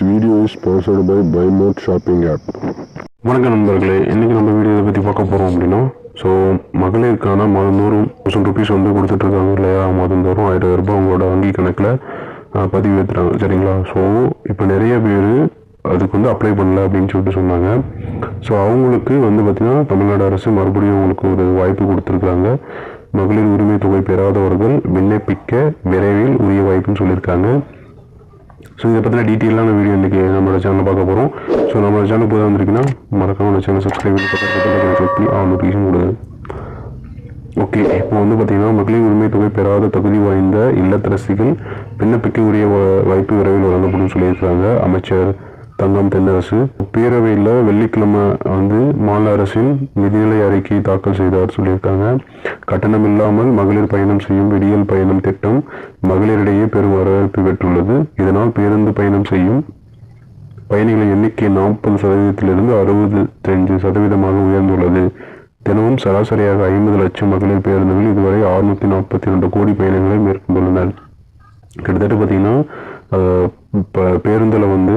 sponsored by buy mode shopping app வணக்கம் நண்பர்களே இன்றைக்கி நம்ம வீடியோவை பற்றி பார்க்க போகிறோம் அப்படின்னா ஸோ மகளிருக்கான மாதந்தோறும் தௌசண்ட் ருபீஸ் வந்து கொடுத்துட்ருக்காங்க இல்லையா? மாதந்தோறும் ஆயிரம் ரூபாய் அவங்களோட வங்கி கணக்கில் பதிவு ஏற்றுறாங்க சரிங்களா? ஸோ இப்போ நிறைய பேர் அதுக்கு வந்து அப்ளை பண்ணல அப்படின்னு சொல்லிட்டு சொன்னாங்க. ஸோ அவங்களுக்கு வந்து பார்த்திங்கன்னா தமிழ்நாடு அரசு மறுபடியும் அவங்களுக்கு ஒரு வாய்ப்பு கொடுத்துருக்காங்க. மகளிர் உரிமை தொகை பெறாதவர்கள் விண்ணப்பிக்க விரைவில் உரிய வாய்ப்புன்னு சொல்லியிருக்காங்க. ஸோ இதை பற்றின டீட்டெயிலான வீடியோ இன்றைக்கி நம்மளோட சேனலில் பார்க்க போகிறோம் ஸோ நம்மளோட சேனல் புதாக வந்திருக்குன்னா மறக்காம நம்ம சேனல் சப்ஸ்கிரைப் பண்ணி பக்கத்தில் கிளிக் பண்ணி ஆன் நோட்டிஃபிகேஷன் கொடுங்க ஓகே இப்போ வந்து பார்த்தீங்கன்னா மகளிர் உரிமை தொகை பெறாத தகுதி வாய்ந்த இல்லத்தரசிகள் விண்ணப்பிக்க உரிய வாய்ப்பு விரைவில் வழங்கப்படும் சொல்லியிருக்கிறாங்க. அமைச்சர் தங்கம் தென்னரசு. பேரவையில் வெள்ளிக்கிழமை வந்து மாநில அரசின் நிதிநிலை அறிக்கை தாக்கல் செய்தார் சொல்லியிருக்காங்க. கட்டணம் இல்லாமல் மகளிர் பயணம் செய்யும் விடியல் பயணம் திட்டம் மகளிரிடையே பெரும் வரவேற்பு பெற்றுள்ளது. இதனால் பேருந்து பயணம் செய்யும் பயணிகளின் எண்ணிக்கை நாற்பது சதவீதத்திலிருந்து அறுபத்தஞ்சு சதவீதமாக உயர்ந்துள்ளது. தினமும் சராசரியாக ஐம்பது லட்சம் மகளிர் பேருந்துகள் இதுவரை அறுநூத்தி நாற்பத்தி ரெண்டு கோடி பயணங்களை மேற்கொண்டுள்ளனர். கிட்டத்தட்ட பார்த்தீங்கன்னா பேருந்தில் வந்து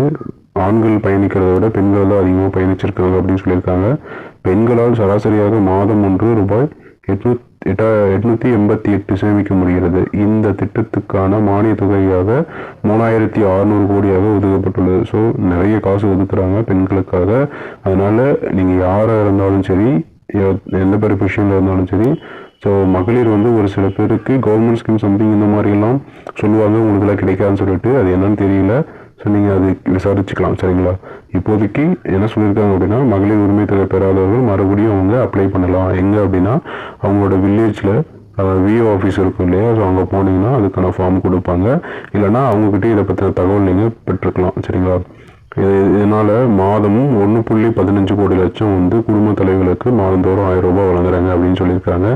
ஆண்கள் பயணிக்கிறத விட பெண்கள் தான் அதிகமாக பயணிச்சிருக்காங்க அப்படின்னு சொல்லியிருக்காங்க. பெண்களால் சராசரியாக மாதம் ஒன்று ரூபாய் எட்நூத் எட்டா எட்நூத்தி எண்பத்தி எட்டு சேமிக்க முடிகிறது. இந்த திட்டத்துக்கான மானிய தொகையாக மூணாயிரத்தி அறுநூறு கோடியாக ஒதுக்கப்பட்டுள்ளது. ஸோ நிறைய காசு ஒதுக்குறாங்க பெண்களுக்காக. அதனால நீங்கள் யாராக இருந்தாலும் சரி எந்த பேர் பொசிஷனில் இருந்தாலும் சரி ஸோ மகளிர் வந்து ஒரு சில பேருக்கு கவர்மெண்ட் ஸ்கீம் சம்திங் இந்த மாதிரிலாம் சொல்லுவாங்க உங்களுக்குலாம் கிடைக்காதுன்னு சொல்லிட்டு அது என்னன்னு தெரியல. ஸோ நீங்கள் அது விசாரிச்சுக்கலாம் சரிங்களா? இப்போதைக்கு என்ன சொல்லியிருக்காங்க அப்படின்னா மகளிர் உரிமை தொகை பெறாதவர்கள் மறுபடியும் அவங்க அப்ளை பண்ணலாம். எங்கே அப்படின்னா அவங்களோட வில்லேஜில் விஓ ஆஃபீஸ் இருக்கும் இல்லையா? ஸோ அங்கே போனீங்கன்னா அதுக்கான ஃபார்ம் கொடுப்பாங்க. இல்லைன்னா அவங்கக்கிட்ட இதை பற்றின தகவல் நீங்கள் பெற்றுக்கலாம் சரிங்களா? இதனால் மாதமும் ஒன்று புள்ளி பதினஞ்சு கோடி லட்சம் வந்து குடும்ப தலைவர்களுக்கு மாதந்தோறும் ஆயிரம் ரூபாய் வழங்குறாங்க அப்படின்னு சொல்லியிருக்காங்க.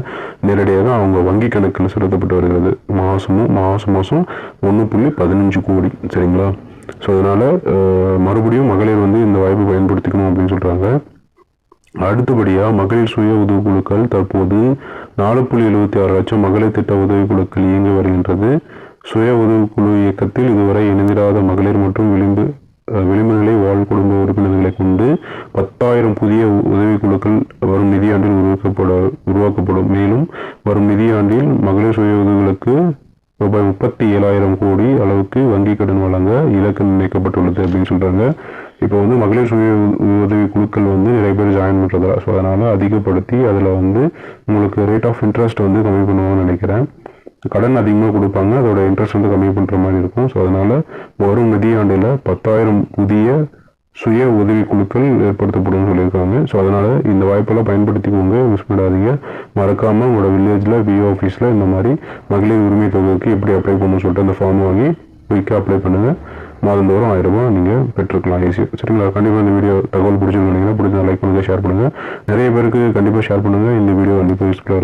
நேரடியாக அவங்க வங்கி கணக்கில் செலுத்தப்பட்டு வருகிறது. மாதமும் மாதம் மாதம் ஒன்று புள்ளி பதினஞ்சு கோடி சரிங்களா? ஸோ அதனால மறுபடியும் மகளிர் வந்து இந்த வாய்ப்பு பயன்படுத்திக்கணும் அப்படின்னு சொல்றாங்க. அடுத்தபடியாக மகளிர் சுய உதவிக்குழுக்கள் தற்போது நாலு புள்ளி எழுபத்தி ஆறு லட்சம் மகளிர் திட்ட உதவிக்குழுக்கள் இயங்கி வருகின்றது. சுய உதவிக்குழு இயக்கத்தில் இதுவரை இணைந்திராத மகளிர் மற்றும் விளிம்பு விளிம்புநிலை வாழ் குடும்ப உறுப்பினர்களை கொண்டு பத்தாயிரம் புதிய உ- உதவிக்குழுக்கள் வரும் நிதியாண்டில் உருவாக்கப்பட உருவாக்கப்படும். மேலும் வரும் நிதியாண்டில் மகளிர் சுய உதவிகளுக்கு ரூபாய் முப்பத்தி ஏழாயிரம் கோடி அளவுக்கு வங்கி கடன் வழங்க இலக்கு நிர்ணயிக்கப்பட்டுள்ளது அப்படின்னு சொல்கிறாங்க இப்போ வந்து மகளிர் சுய உதவி குழுக்கள் வந்து நிறைய பேர் ஜாயின் பண்ணுறதா ஸோ அதனால் அதிகப்படுத்தி அதில் வந்து உங்களுக்கு ரேட் ஆஃப் இன்ட்ரெஸ்ட் வந்து கம்மி பண்ணுவோம்னு நினைக்கிறேன். கடன் அதிகமாக கொடுப்பாங்க அதோட இன்ட்ரெஸ்ட் வந்து கம்மி பண்ணுற மாதிரி இருக்கும். ஸோ அதனால் வரும் நிதியாண்டில் பத்தாயிரம் புதிய சுய உதவி குழுக்கள் ஏற்படுத்தப்படும் சொல்லியிருக்காங்க. ஸோ அதனால் இந்த வாய்ப்பெல்லாம் பயன்படுத்திக்கோங்க மிஸ் பண்ணாதீங்க. மறக்காமல் உங்களோட வில்லேஜில் விஓ ஆஃபீஸில் இந்த மாதிரி மகளிர் உரிமை தொகைக்கு எப்படி அப்ளை பண்ணணும்னு சொல்லிட்டு அந்த ஃபார்ம் வாங்கி குயிக்காக அப்ளை பண்ணுங்கள் மாதந்தோறும் ஆயிரம் ரூபாய் நீங்கள் பெற்றுக்கலாம். ஈஸியாக சரிங்களா? கண்டிப்பாக இந்த வீடியோ தகவல் பிடிச்சிருந்தீங்கன்னா பிடிச்சா லைக் பண்ணுங்கள் ஷேர் பண்ணுங்கள் நிறைய பேருக்கு கண்டிப்பாக ஷேர் பண்ணுங்கள் இந்த வீடியோ கண்டிப்பாக யூஸ்ஃபுல்லாக இருக்கும்.